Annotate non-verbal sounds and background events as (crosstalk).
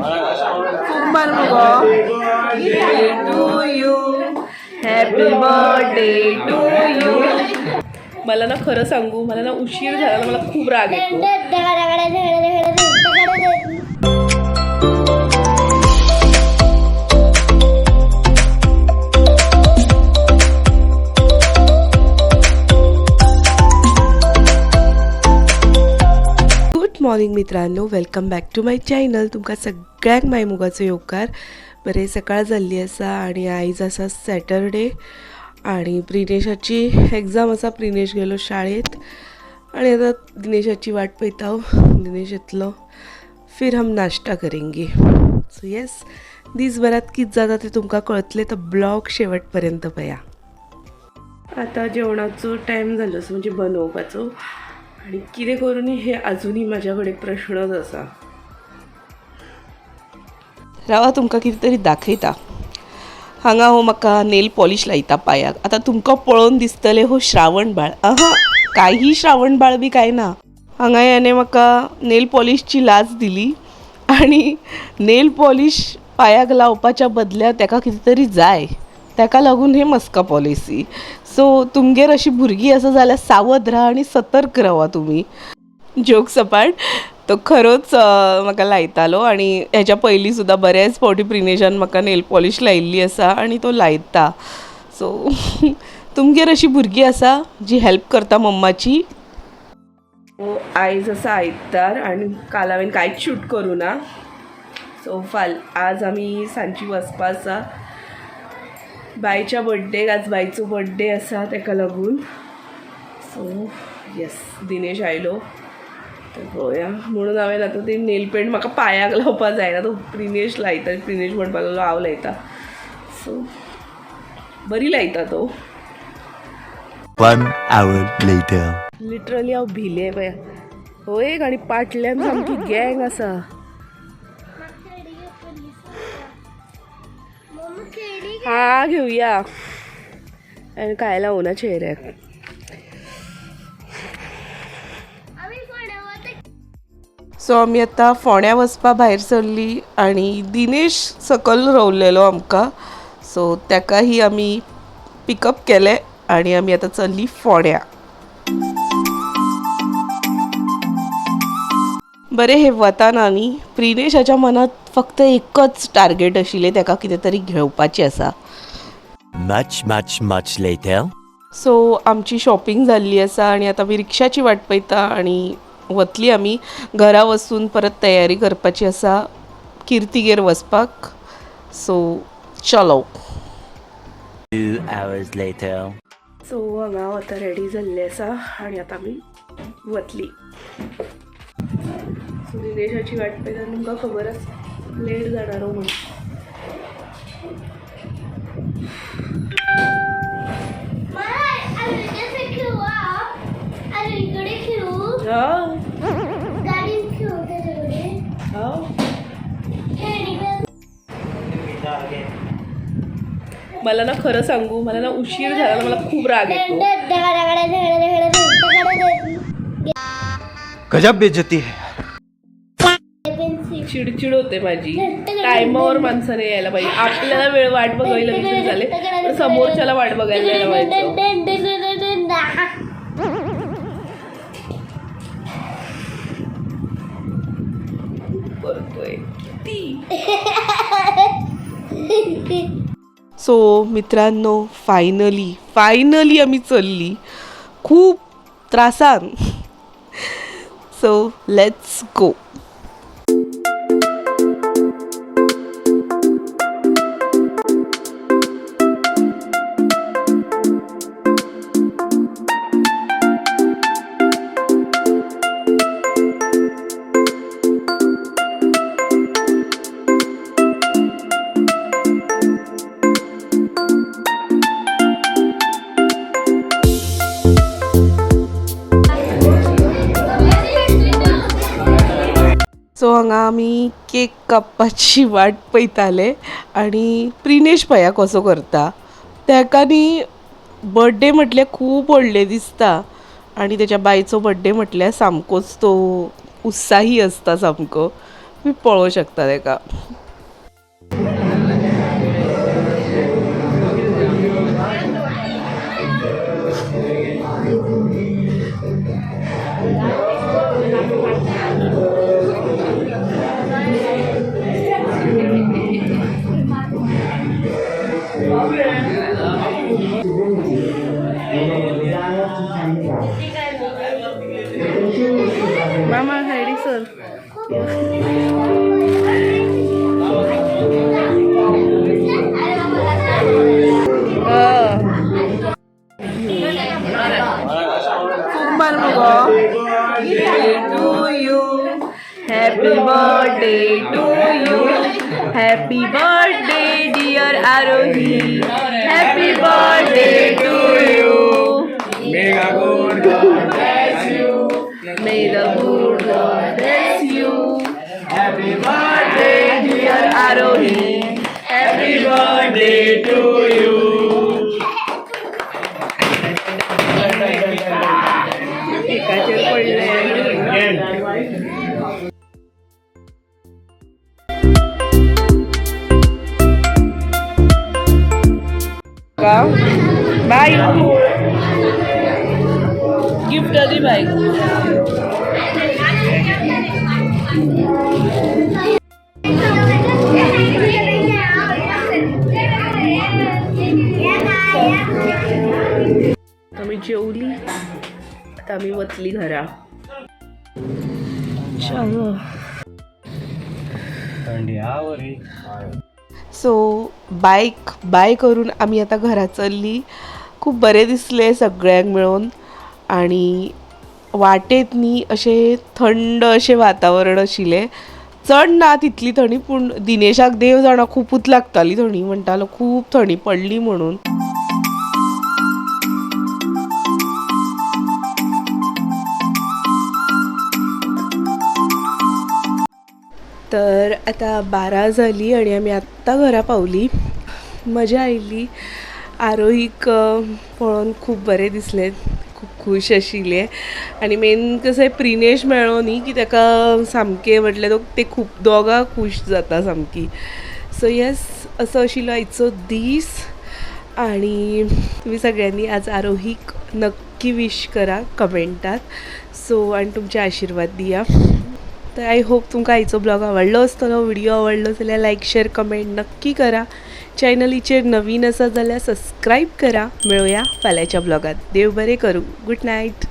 कुंभार मुगो to you happy birthday to you मला ना खरं सांगू मला ना उशीर झाला मला खूप राग येतो. मॉर्निंग मित्रांनो welcome back to my channel तुमकां सगळ्यांक माय मुगाचो येवकार बरें सकाळ जाल्ली आसा आनी आयज आसा सॅटरडे आनी प्रिनेशाची एग्जाम आसा. प्रिनेश गेलो शाळेत आनी आतां दिनेशाची वाट पळयता हांव. दिनेश येतलो. फिर हम नाश्ता करेंगे. सो येस दिसभरात कितें जाता तें तुमकां कळतलें तर ब्लॉग शेवट पर्यंत पया. आता जेवणाचो टायम जालो म्हणजे बनोवपाचो. आणि कितें करून हे अजूनही माझ्याकडे प्रश्नच असा. रावा तुमकां कितें तरी दाखयता. हांगा हो म्हाका नेल पॉलिश लायता पांयाक. आतां तुमकां पळोवन दिसतलें हो श्रावण बाळ. आहा काही श्रावण बाळ बी काय ना. हांगा याने म्हाका नेल पॉलिशची लाज दिली. आनी नेल पॉलिश पांयाक लावपाच्या बदल्या ताका कितें तरी जाय. ताका लागून हे मस्का पॉलिसी. सो तुमगेर अशी भुरगीं आसा जाल्यार सावध राहा आनी सतर्क रावा तुमी जोक सपाट तो खरोच म्हाका लायतालो आनी हेच्या पयलीं सुद्दां बऱ्याच फावटी प्रिनेशान म्हाका नेल पॉलिश लायिल्ली आसा आनी तो लायता. सो (laughs) तुमगेर अशी भुरगीं आसा जी हेल्प करता मम्माची? हो, आयज आसा आयतार आनी काल हांवें कांयच शूट करूं ना. सो फाल आज आमी सांजची वचपा आसा बायच्या बड्डेक आज बायचो बड्डे आसा ताका लागून. सो येस दिनेश आयलो. तर पळोवया म्हणून हांवें आतां ती नेल पेंट म्हाका पांयाक लावपा जायना. तो प्रिनेश लायता प्रिनेश म्हणपाक लागलो हांव लायता. सो बरी लायता तो. लिटरली हांव भिले पया हो एक आनी पाटल्यान सामकी गँग आसा हा घेऊया. आनी काय लावना चेहऱ्याक सो आमी आतां फोण्या वचपा भायर सरली आनी दिनेश सकल रोवलेलो आमकां. सो ताकाही आमी पिकअप केलें आनी आमी आतां चल्ली फोण्या. बरें हे वताना न्ही प्रिनेशाच्या मनात फक्त एकच टार्गेट आशिल्लें ताका कितें तरी घेवपाचें आसा Much, much, much later. So आमची शॉपिंग जाल्ली आसा आनी आतां आमी रिक्षाची वाट पळयता आनी वतली आमी घरा वचून परत तयारी करपाची आसा किर्तीगेर वचपाक सो चलो. सो हांगा आतां रेडी जाल्लें आसा आनी आतां आमी वतली दिनेशाची वाट पळयता तुमकां खबर आसा लेट जाणारो म्हणून. हा हा मला ना खरं सांगू मला ना उशीर झाला मला खूप राग येतो. गजब बेइज्जती है. चिडचिड होते माझी टायमावर माणसाने यायला पाहिजे आपल्याला वेळ वाट बघायला विसरून झाले पण समोरच्याला वाट बघायला यायला पाहिजे सो मित्रांनो फायनली फायनली आम्ही चलली खूप त्रासान सो लेट्स गो सो हांगा आमी केक कापपाची वाट पळयताले आनी प्रिनेश पया कसो करता. ताका न्ही बर्थडे म्हटल्यार खूब व्हडले दिसता आनी तेच्या बायचो बर्थडे म्हटल्यार सामकोच तो उत्साही आसता सामको. बी पळोवं शकता ताका. birthday to you. Happy birthday to you. Happy birthday, dear Arohi. Happy birthday. एकाचे पडले का बाय गिफ्ट आधी बाय आम्ही जेवली आता आम्ही वतली घरा. सो बायक बाय करून आमी आतां घरा चल्ली. खूब बरें दिसलें सगळ्यांक मेळून. आनी वाटेत न्ही अशें थंड अशें वातावरण आशिल्लें चड ना तितली थंडी पूण दिनेशाक देव जाणा खुबूच लागताली थंडी. म्हणटालो खूब थंडी पडली म्हणून. तर आतां बारा झाली आनी आमी आत्ता घरा पावली. मजा आयली. आरोहीक पळोवन खूब बरें दिसलें. खूब खूश आशिल्लें आनी मेन कशें प्रिनेश मेळ्ळो न्ही की ताका सामकें म्हटल्यार ते खूब दोगां खूश जाता सामकी. सो येस असो आशिल्लो आयचो दीस. आणि तुम्ही सगळ्यांनी आज आरोहीक नक्की विश करा कमेंटात सो आणि तुमचे आशीर्वाद दिया. तर आय होप तुमकां आयचो ब्लॉग आवडलो आसतलो व्हिडिओ आवडलो जाल्यार लायक शेअर कमेंट नक्की करा. चॅनलीचेर नवीन आसा जाल्यार सबस्क्राईब करा. मेळुया फाल्यांच्या ब्लॉगात देव बरें करूं. Good night